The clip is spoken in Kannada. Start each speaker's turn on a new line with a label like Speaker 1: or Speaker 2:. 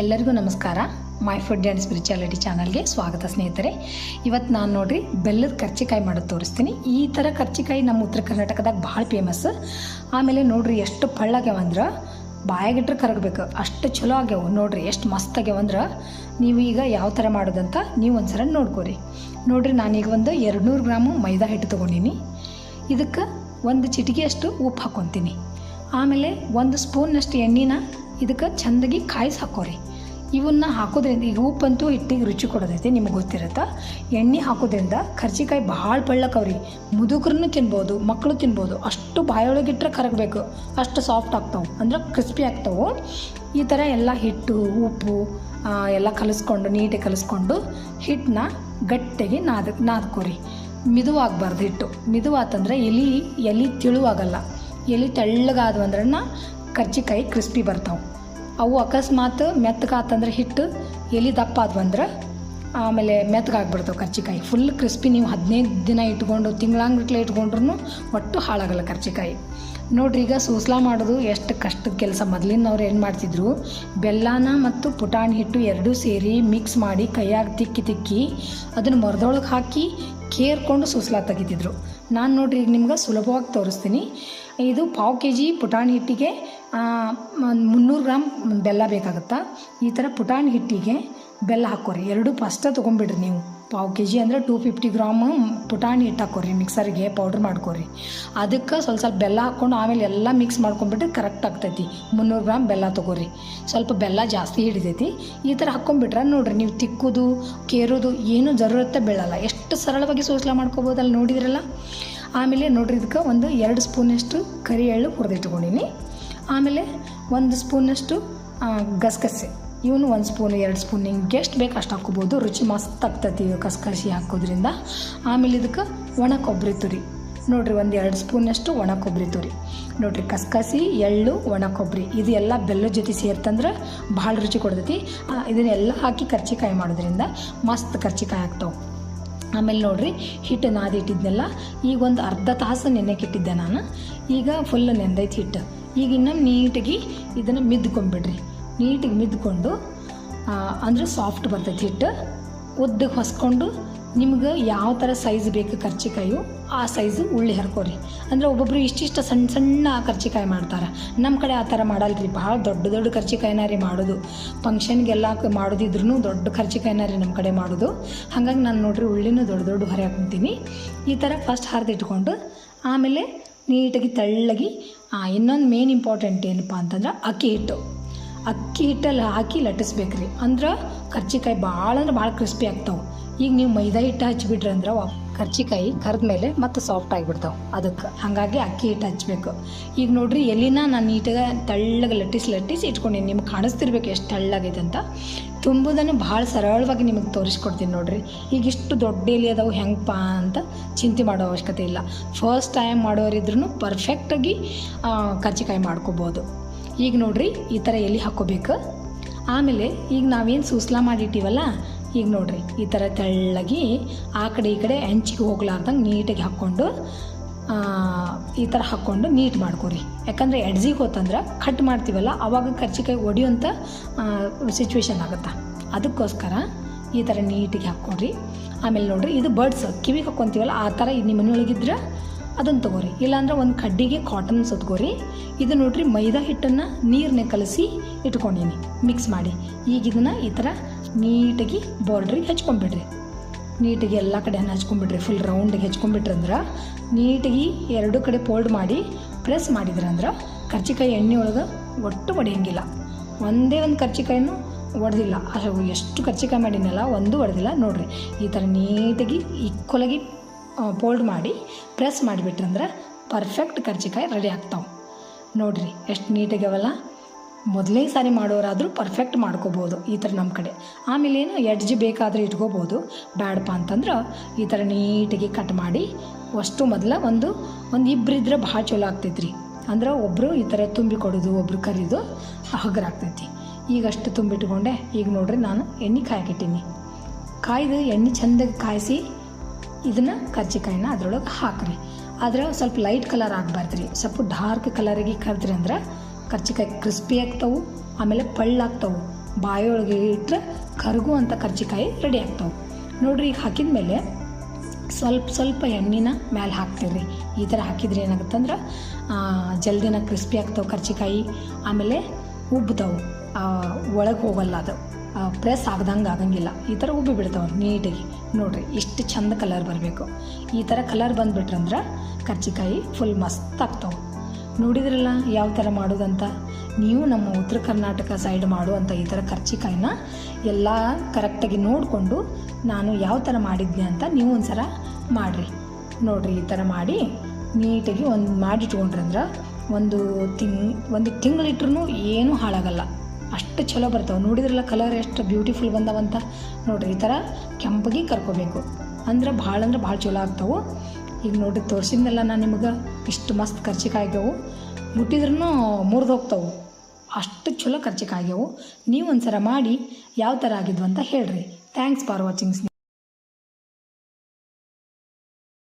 Speaker 1: ಎಲ್ಲರಿಗೂ ನಮಸ್ಕಾರ. ಮೈ ಫುಡ್ ಆ್ಯಂಡ್ ಸ್ಪಿರಿಚುಯಾಲಿಟಿ ಚಾನಲ್ಗೆ ಸ್ವಾಗತ ಸ್ನೇಹಿತರೆ. ಇವತ್ತು ನಾನು ನೋಡಿರಿ ಬೆಲ್ಲದ ಕರ್ಚಿಕಾಯಿ ಮಾಡೋದು ತೋರಿಸ್ತೀನಿ. ಈ ಥರ ಕರ್ಚಿಕಾಯಿ ನಮ್ಮ ಉತ್ತರ ಕರ್ನಾಟಕದಾಗ ಭಾಳ ಫೇಮಸ್ ಆಮೇಲೆ ನೋಡಿರಿ ಎಷ್ಟು ಪಳ್ಳಾಗ್ಯಾವಂದ್ರೆ ಬಾಯಾಗಿಟ್ರೆ ಕರಗಬೇಕು. ಅಷ್ಟು ಚಲೋ ಆಗ್ಯಾವ. ನೋಡಿರಿ ಎಷ್ಟು ಮಸ್ತ್ ಆಗ್ಯಾವಂದ್ರೆ ನೀವು ಈಗ ಯಾವ ಥರ ಮಾಡೋದಂತ ನೀವು ಒಂದ್ಸಲ ನೋಡ್ಕೋರಿ. ನೋಡಿರಿ ನಾನೀಗ ಒಂದು ಎರಡು ನೂರು ಗ್ರಾಮು ಮೈದಾ ಹಿಟ್ಟು ತೊಗೊಂಡೀನಿ. ಇದಕ್ಕೆ ಒಂದು ಚಿಟಿಕೆಯಷ್ಟು ಉಪ್ಪು ಹಾಕ್ಕೊತೀನಿ ಆಮೇಲೆ ಒಂದು ಸ್ಪೂನ್ನಷ್ಟು ಎಣ್ಣೆನ ಇದಕ್ಕೆ ಚೆಂದಾಗಿ ಕಾಯಿಸಿ ಹಾಕೋರಿ. ಇವನ್ನ ಹಾಕೋದ್ರಿಂದ ಈಗ ಉಪ್ಪಂತೂ ಹಿಟ್ಟಿಗೆ ರುಚಿ ಕೊಡೋದೈತಿ ನಿಮಗೆ ಗೊತ್ತಿರುತ್ತೆ? ಎಣ್ಣೆ ಹಾಕೋದ್ರಿಂದ ಕರ್ಜಿಕಾಯಿ ಭಾಳ ಬೆಳ್ಳಕ್ಕವ್ರಿ ಮುದುಕರನ್ನು ತಿನ್ಬೋದು ಮಕ್ಕಳು ತಿನ್ಬೋದು, ಅಷ್ಟು ಬಾಯೊಳಗಿಟ್ರೆ ಕರಗಬೇಕು, ಅಷ್ಟು ಸಾಫ್ಟ್ ಆಗ್ತಾವೆ, ಅಂದ್ರೆ ಕ್ರಿಸ್ಪಿ ಆಗ್ತಾವೆ. ಈ ಥರ ಎಲ್ಲ ಹಿಟ್ಟು, ಉಪ್ಪು ಎಲ್ಲ ಕಲಿಸ್ಕೊಂಡು, ನೀಟಾಗಿ ಕಲಿಸ್ಕೊಂಡು ಹಿಟ್ಟನ್ನ ಗಟ್ಟಿಗೆ ನಾದ, ನಾದ್ಕೋರಿ. ಮಿದುವಾಗಬಾರ್ದು ಹಿಟ್ಟು. ಮಿದುವಾತಂದ್ರೆ ಎಲೆ ಎಲೆ ತಿಳುವಾಗಲ್ಲ. ಎಲೆ ತೆಳ್ಳಗಾದವು ಅಂದ್ರನ್ನ ಕರ್ಜಿಕಾಯಿ ಕ್ರಿಸ್ಪಿ ಬರ್ತಾವೆ. ಅವು ಅಕಸ್ಮಾತ್ ಮೆತ್ತಗಾತಂದ್ರೆ ಹಿಟ್ಟು, ಎಲೆ ದಪ್ಪ ಅದು ಅಂದ್ರೆ ಆಮೇಲೆ ಮೆತ್ತಗಾಗ್ಬಿಡ್ತಾವೆ ಕರ್ಜಿಕಾಯಿ ಫುಲ್ ಕ್ರಿಸ್ಪಿ ನೀವು ಹದಿನೈದು ದಿನ ಇಟ್ಕೊಂಡು ತಿಂಗಳಂಗಟ್ಲೆ ಇಟ್ಕೊಂಡ್ರೂ ಒಟ್ಟು ಹಾಳಾಗಲ್ಲ ಕರ್ಜಿಕಾಯಿ ನೋಡ್ರಿ ಈಗ ಸೂಸ್ಲಾ ಮಾಡೋದು ಎಷ್ಟು ಕಷ್ಟದ ಕೆಲಸ. ಮೊದಲಿನವ್ರು ಏನು ಮಾಡ್ತಿದ್ರು, ಬೆಲ್ಲನ ಮತ್ತು ಪುಟಾಣಿ ಹಿಟ್ಟು ಎರಡೂ ಸೇರಿ ಮಿಕ್ಸ್ ಮಾಡಿ ಕೈಯಾಗ ತಿಕ್ಕಿ ತಿಕ್ಕಿ ಅದನ್ನು ಮರದೊಳಗೆ ಹಾಕಿ ಕೇರ್ಕೊಂಡು ಸೂಸ್ಲಾ ತೆಗಿತಿದ್ರು. ನಾನು ನೋಡ್ರಿ ಈಗ ನಿಮ್ಗೆ ಸುಲಭವಾಗಿ ತೋರಿಸ್ತೀನಿ. ಇದು ಪಾವು ಕೆ ಜಿ ಪುಟಾಣಿ ಹಿಟ್ಟಿಗೆ ಮುನ್ನೂರು ಗ್ರಾಮ್ ಬೆಲ್ಲ ಬೇಕಾಗುತ್ತಾ? ಈ ಥರ ಪುಟಾಣಿ ಹಿಟ್ಟಿಗೆ ಬೆಲ್ಲ ಹಾಕೋರಿ ಎರಡು ಫಸ್ಟ ತೊಗೊಂಬಿಡ್ರಿ ನೀವು. ಪಾವು ಕೆ ಜಿ ಅಂದರೆ ಟೂ ಫಿಫ್ಟಿ ಗ್ರಾಮ್ ಪುಟಾಣಿ ಹಿಟ್ಟು ಹಾಕೋರಿ ಮಿಕ್ಸರ್ಗೆ ಪೌಡ್ರ್ ಮಾಡ್ಕೊರಿ. ಅದಕ್ಕೆ ಸ್ವಲ್ಪ ಸ್ವಲ್ಪ ಬೆಲ್ಲ ಹಾಕ್ಕೊಂಡು ಆಮೇಲೆ ಎಲ್ಲ ಮಿಕ್ಸ್ ಮಾಡ್ಕೊಂಬಿಟ್ರೆ ಕರೆಕ್ಟ್ ಆಗ್ತೈತಿ. ಮುನ್ನೂರು ಗ್ರಾಮ್ ಬೆಲ್ಲ ತೊಗೋರಿ. ಸ್ವಲ್ಪ ಬೆಲ್ಲ ಜಾಸ್ತಿ ಹಿಡಿತೈತಿ. ಈ ಥರ ಹಾಕ್ಕೊಂಬಿಟ್ರೆ ನೋಡ್ರಿ ನೀವು ತಿಕ್ಕೋದು, ಕೇರೋದು ಏನೂ ಜರೂರತ್ತೆ ಬೀಳಲ್ಲ. ಎಷ್ಟು ಸರಳವಾಗಿ ಸೋಸ್ಲ ಮಾಡ್ಕೋಬೋದಲ್ಲ ನೋಡಿದ್ರಲ್ಲ? ಆಮೇಲೆ ನೋಡ್ರಿ ಇದಕ್ಕೆ ಒಂದು ಎರಡು ಸ್ಪೂನಷ್ಟು ಕರಿ ಎಳ್ಳು ಹುರಿದಿಟ್ಕೊಂಡಿನಿ ಆಮೇಲೆ ಒಂದು ಸ್ಪೂನಷ್ಟು ಗಸಗಸೆ. ಇವನು ಒಂದು ಸ್ಪೂನ್, ಎರಡು ಸ್ಪೂನ್. ನಿಮ್ಗೆ ಎಷ್ಟು ಬೇಕು ಅಷ್ಟು ಹಾಕ್ಕೋಬೋದು. ರುಚಿ ಮಸ್ತ್ ಆಗ್ತೈತಿ ಕಸಕಸಿ ಹಾಕೋದ್ರಿಂದ. ಆಮೇಲೆ ಇದಕ್ಕೆ ಒಣ ಕೊಬ್ಬರಿ ತುರಿ. ನೋಡ್ರಿ, ಒಂದು ಎರಡು ಸ್ಪೂನಷ್ಟು ಒಣ ಕೊಬ್ಬರಿ ತುರಿ. ನೋಡ್ರಿ ಕಸಕಸಿ ಎಳ್ಳು, ಒಣ ಕೊಬ್ಬರಿ. ಇದು ಬೆಲ್ಲದ ಜೊತೆ ಸೇರ್ತಂದ್ರೆ ಭಾಳ ರುಚಿ ಕೊಡ್ತೈತಿ. ಇದನ್ನೆಲ್ಲ ಹಾಕಿ ಕರ್ಚಿಕಾಯಿ ಮಾಡೋದ್ರಿಂದ ಮಸ್ತ್ ಕರ್ಚಿಕಾಯಿ ಆಗ್ತಾವೆ. ಆಮೇಲೆ ನೋಡ್ರಿ ಹಿಟ್ಟು ನಾದಿಟ್ಟಿದ್ನೆಲ್ಲ, ಈಗ ಒಂದು ಅರ್ಧ ತಾಸು ನೆನೆಕಿಟ್ಟಿದ್ದೆ ನಾನು. ಈಗ ಫುಲ್ ನೆಂದೈತಿ ಹಿಟ್ಟು. ಈಗ ಇನ್ನು ನೀಟಾಗಿ ಇದನ್ನು ಮಿದ್ಕೊಂಬಿಡ್ರಿ. ನೀಟಾಗಿ ಮಿದ್ಕೊಂಡು ಅಂದರೆ ಸಾಫ್ಟ್ ಬರ್ತೈತಿ ಹಿಟ್ಟು ಉದ್ದಕ್ಕೆ ಹೊಸ್ಕೊಂಡು ನಿಮ್ಗೆ ಯಾವ ಥರ ಸೈಜ್ ಬೇಕು ಕರ್ಚಿಕಾಯು, ಆ ಸೈಜು ಉಳ್ಳಿ ಹರ್ಕೋರಿ. ಅಂದರೆ ಒಬ್ಬೊಬ್ರು ಇಷ್ಟಿಷ್ಟ ಸಣ್ಣ ಸಣ್ಣ ಕರ್ಚಿಕಾಯಿ ಮಾಡ್ತಾರೆ. ನಮ್ಮ ಕಡೆ ಆ ಥರ ಮಾಡಲ್ರಿ, ಭಾಳ ದೊಡ್ಡ ದೊಡ್ಡ ಕರ್ಚಿಕಾಯಿನ ರೀ ಮಾಡೋದು. ಫಂಕ್ಷನ್ಗೆಲ್ಲ ಮಾಡೋದಿದ್ರೂ ದೊಡ್ಡ ಕರ್ಚಿಕಾಯಿನ ರೀ ನಮ್ಮ ಕಡೆ ಮಾಡೋದು. ಹಾಗಾಗಿ ನಾನು ನೋಡ್ರಿ ಉಳ್ಳಿನೂ ದೊಡ್ಡ ದೊಡ್ಡ ಹೊರೆ ಹಾಕ್ತೀನಿ. ಈ ಥರ ಫಸ್ಟ್ ಹರಿದಿಟ್ಕೊಂಡು ಆಮೇಲೆ ನೀಟಾಗಿ ತೆಳ್ಳಗೆ ಇನ್ನೊಂದು ಮೇನ್ ಇಂಪಾರ್ಟೆಂಟ್ ಏನಪ್ಪ ಅಂತಂದ್ರೆ ಅಕ್ಕಿ ಹಿಟ್ಟು. ಅಕ್ಕಿ ಹಿಟ್ಟಲ್ಲಿ ಹಾಕಿ ಲಟ್ಟಿಸ್ಬೇಕ್ರಿ. ಅಂದ್ರೆ ಕರ್ಜಿಕಾಯಿ ಭಾಳ ಅಂದ್ರೆ ಭಾಳ ಕ್ರಿಸ್ಪಿ ಆಗ್ತಾವೆ. ಈಗ ನೀವು ಮೈದಾ ಹಿಟ್ಟು ಹಚ್ಚಿಬಿಟ್ರಿ ಅಂದ್ರೆ ಕರ್ಚಿಕಾಯಿ ಕರ್ದ ಮೇಲೆ ಮತ್ತೆ ಸಾಫ್ಟ್ ಆಗಿಬಿಡ್ತಾವೆ. ಅದಕ್ಕೆ. ಹಾಗಾಗಿ ಅಕ್ಕಿ ಹಿಟ್ಟು ಹಚ್ಬೇಕು ಈಗ ನೋಡ್ರಿ ಎಲ್ಲಿನ ನಾನು ನೀಟಾಗಿ ತೆಳ್ಳಗೆ ಲಟ್ಟಿಸಿ ಲಟ್ಟಿಸಿ ಇಟ್ಕೊಂಡಿನಿ. ನಿಮ್ಗೆ ಕಾಣಿಸ್ತಿರ್ಬೇಕು ಎಷ್ಟು ತೆಳ್ಳಗೈತೆ ಅಂತ. ತುಂಬುದನ್ನು ಭಾಳ ಸರಳವಾಗಿ ನಿಮಗೆ ತೋರಿಸ್ಕೊಡ್ತೀನಿ ನೋಡ್ರಿ. ಈಗ ಇಷ್ಟು ದೊಡ್ಡ ಎಲೆ ಅದಾವೆ ಹೆಂಗಪ್ಪ ಅಂತ ಚಿಂತೆ ಮಾಡೋ ಅವಶ್ಯಕತೆ ಇಲ್ಲ. ಫಸ್ಟ್ ಟೈಮ್ ಮಾಡೋರಿದ್ರೂ ಪರ್ಫೆಕ್ಟಾಗಿ ಕರ್ಚಿಕಾಯಿ ಮಾಡ್ಕೋಬೋದು. ಈಗ ನೋಡ್ರಿ, ಈ ಥರ ಎಲೆ ಹಾಕ್ಕೋಬೇಕು. ಆಮೇಲೆ ಈಗ ನಾವೇನು ಸೂಸ್ಲಾ ಮಾಡಿಟ್ಟಿವಲ್ಲ ಈಗ ನೋಡ್ರಿ, ಈ ಥರ ತೆಳ್ಳಗೆ ಆ ಕಡೆ ಈ ಕಡೆ ಹೆಂಚಿಗೆ ಹೋಗ್ಲಾರ್ದಂಗೆ ನೀಟಾಗಿ ಹಾಕ್ಕೊಂಡು ಈ ಥರ ಹಾಕ್ಕೊಂಡು ನೀಟ್ ಮಾಡ್ಕೊರಿ. ಯಾಕಂದರೆ ಎಡ್ಜಿಗೆ ಹೋತಂದ್ರೆ ಕಟ್ ಮಾಡ್ತೀವಲ್ಲ, ಅವಾಗ ಕರ್ಜಿಕಾಯಿ ಒಡೆಯುವಂಥ ಸಿಚುವೇಶನ್ ಆಗುತ್ತೆ. ಅದಕ್ಕೋಸ್ಕರ ಈ ಥರ ನೀಟಿಗೆ ಹಾಕ್ಕೊಡ್ರಿ. ಆಮೇಲೆ ನೋಡಿರಿ, ಇದು ಬರ್ಡ್ಸ್ ಕಿವಿಗೆ ಹಾಕ್ಕೊತೀವಲ್ಲ, ಆ ಥರ ನಿಮ್ಮ ಮನೆಯೊಳಗಿದ್ರೆ ಅದನ್ನು ತೊಗೋರಿ. ಇಲ್ಲಾಂದ್ರೆ ಒಂದು ಕಡ್ಡಿಗೆ ಕಾಟನ್ ಸುತ್ಕೋರಿ. ಇದು ನೋಡ್ರಿ ಮೈದಾ ಹಿಟ್ಟನ್ನು ನೀರನ್ನೇ ಕಲಸಿ ಇಟ್ಕೊಂಡೀನಿ ಮಿಕ್ಸ್ ಮಾಡಿ. ಈಗ ಇದನ್ನು ಈ ಥರ ನೀಟಾಗಿ ಬಾರ್ಡ್ರಿಗೆ ಹಚ್ಕೊಂಡ್ಬಿಡ್ರಿ ನೀಟಾಗಿ ಎಲ್ಲ ಕಡೆ ಹಚ್ಕೊಂಡ್ಬಿಡ್ರಿ ಫುಲ್ ರೌಂಡಿಗೆ ಹೆಚ್ಕೊಂಡ್ಬಿಟ್ರಂದ್ರೆ ನೀಟಾಗಿ ಎರಡು ಕಡೆ ಫೋಲ್ಡ್ ಮಾಡಿ ಪ್ರೆಸ್ ಮಾಡಿದ್ರಂದ್ರೆ ಕರ್ಚಿಕಾಯಿ ಎಣ್ಣೆ ಒಳಗೆ ಒಟ್ಟು ಒಡೆಯಂಗಿಲ್ಲ. ಒಂದೇ ಒಂದು ಕರ್ಚಿಕಾಯನ್ನು ಒಡೆದಿಲ್ಲ. ಅದು ಎಷ್ಟು ಕರ್ಚಿಕಾಯಿ ಮಾಡಿನಲ್ಲ ಒಂದು ಒಡೆದಿಲ್ಲ. ನೋಡ್ರಿ, ಈ ಥರ ನೀಟಾಗಿ ಈಕ್ವಲಾಗಿ ಫೋಲ್ಡ್ ಮಾಡಿ ಪ್ರೆಸ್ ಮಾಡಿಬಿಟ್ರಂದ್ರೆ ಪರ್ಫೆಕ್ಟ್ ಕರ್ಚಿಕಾಯಿ ರೆಡಿ ಆಗ್ತಾವೆ. ನೋಡ್ರಿ, ಎಷ್ಟು ನೀಟಾಗ್ಯಾವಲ್ಲ ಮೊದಲನೇ ಸಾರಿ ಮಾಡೋರಾದರೂ ಪರ್ಫೆಕ್ಟ್ ಮಾಡ್ಕೋಬೋದು ಈ ಥರ ನಮ್ಮ ಕಡೆ. ಆಮೇಲೆ ಏನು ಎಡ್ಜ್ ಬೇಕಾದರೆ ಇಟ್ಕೋಬೋದು. ಬ್ಯಾಡಪ್ಪ ಅಂತಂದ್ರೆ ಈ ಥರ ನೀಟಾಗಿ ಕಟ್ ಮಾಡಿ, ಅಷ್ಟು ಮೊದಲ ಒಂದು ಒಂದು ಇಬ್ಬರು ಇದ್ರೆ ಭಾಳ ಚಲೋ ಆಗ್ತೈತ್ರಿ. ಅಂದ್ರೆ ಒಬ್ಬರು ಈ ಥರ ತುಂಬಿ ಕೊಡೋದು, ಒಬ್ರು ಕರಿದು ಹಗರಾಗ್ತೈತಿ ಈಗ ಅಷ್ಟು ತುಂಬಿಟ್ಕೊಂಡೆ, ಈಗ ನೋಡ್ರಿ ನಾನು ಎಣ್ಣೆ ಕಾಯಕ್ಕಿಟ್ಟೀನಿ ಕಾಯ್ದು ಎಣ್ಣೆ ಚೆಂದಾಗಿ ಕಾಯಿಸಿ ಇದನ್ನು ಕರ್ಜಿಕಾಯಿನ ಅದ್ರೊಳಗೆ ಹಾಕ್ರಿ. ಆದ್ರೆ ಸ್ವಲ್ಪ ಲೈಟ್ ಕಲರ್ ಆಗಬಾರ್ದ್ರಿ. ಸ್ವಲ್ಪ ಡಾರ್ಕ್ ಕಲರಿಗೆ ಕರೆದ್ರಿ ಅಂದ್ರೆ ಕರ್ಚಿಕಾಯಿ ಕ್ರಿಸ್ಪಿ ಆಗ್ತವು, ಆಮೇಲೆ ಪಳ್ಳಾಗ್ತವು ಬಾಯೊಳಗೆ ಇಟ್ಟರೆ ಕರಗುವಂಥ ಕರ್ಜಿಕಾಯಿ ರೆಡಿ ಆಗ್ತವೆ. ನೋಡ್ರಿ, ಈಗ ಹಾಕಿದ ಮೇಲೆ ಸ್ವಲ್ಪ ಸ್ವಲ್ಪ ಎಣ್ಣೆನ ಮೇಲೆ ಹಾಕ್ತೀರಿ. ಈ ಥರ ಹಾಕಿದ್ರೆ ಏನಾಗುತ್ತಂದ್ರೆ ಜಲ್ದಿನ ಕ್ರಿಸ್ಪಿ ಆಗ್ತವೆ ಕರ್ಜಿಕಾಯಿ, ಆಮೇಲೆ ಉಬ್ತಾವೆ. ಒಳಗೆ ಹೋಗಲ್ಲ ಅದು. ಪ್ರೆಸ್ ಆಗ್ದಂಗೆ ಆಗಂಗಿಲ್ಲ. ಈ ಥರ ಉಬ್ಬಿ ಬಿಡ್ತಾವೆ ನೀಟಾಗಿ. ನೋಡಿರಿ, ಇಷ್ಟು ಚಂದ ಕಲರ್ ಬರಬೇಕು. ಈ ಥರ ಕಲರ್ ಬಂದುಬಿಟ್ರಂದ್ರೆ ಕರ್ಜಿಕಾಯಿ ಫುಲ್ ಮಸ್ತ್ ಆಗ್ತಾವೆ. ನೋಡಿದ್ರಲ್ಲ? ಯಾವ ಥರ ಮಾಡೋದಂತ? ನೀವು ನಮ್ಮ ಉತ್ತರ ಕರ್ನಾಟಕ ಸೈಡ್ ಮಾಡುವಂಥ ಈ ಥರ ಕರ್ಚಿಕಾಯಿನ ಎಲ್ಲ ಕರೆಕ್ಟಾಗಿ ನೋಡಿಕೊಂಡು ನಾನು ಯಾವ ಥರ ಮಾಡಿದ್ದೆ ಅಂತ ನೀವು ಒಂದು ಸಲ ಮಾಡಿರಿ. ನೋಡಿರಿ ಈ ಥರ ಮಾಡಿ ನೀಟಾಗಿ ಒಂದು ಮಾಡಿಟ್ಕೊಂಡ್ರಂದ್ರೆ ಒಂದು ತಿಂಗ್ ಒಂದು ತಿಂಗಳಿಟ್ರೂ ಏನೂ ಹಾಳಾಗಲ್ಲ. ಅಷ್ಟು ಚಲೋ ಬರ್ತಾವೆ. ನೋಡಿದ್ರಲ್ಲ ಕಲರ್ ಎಷ್ಟು ಬ್ಯೂಟಿಫುಲ್ ಬಂದವಂತ? ನೋಡಿರಿ ಈ ಥರ ಕೆಂಪಗೆ ಕರ್ಕೋಬೇಕು. ಅಂದ್ರೆ ಭಾಳ ಅಂದ್ರೆ ಭಾಳ ಚಲೋ ಆಗ್ತಾವೆ. ಈಗ ನೋಡಿ ತೋರಿಸಿದ್ನಲ್ಲ ನಾನು ನಿಮಗೆ ಇಷ್ಟು ಮಸ್ತ್ ಕರ್ಚಿಕಾಯ್ಗವು ಮುಟ್ಟಿದ್ರೂ ಮುರಿದು ಹೋಗ್ತಾವೆ. ಅಷ್ಟು ಚಲೋ ಖರ್ಚಿಕಾಗ್ಯವು ನೀವು ಒಂದು ಸಲ ಮಾಡಿ ಯಾವ ಥರ ಆಗಿದ್ವು ಅಂತ ಹೇಳ್ರಿ. Thanks for watching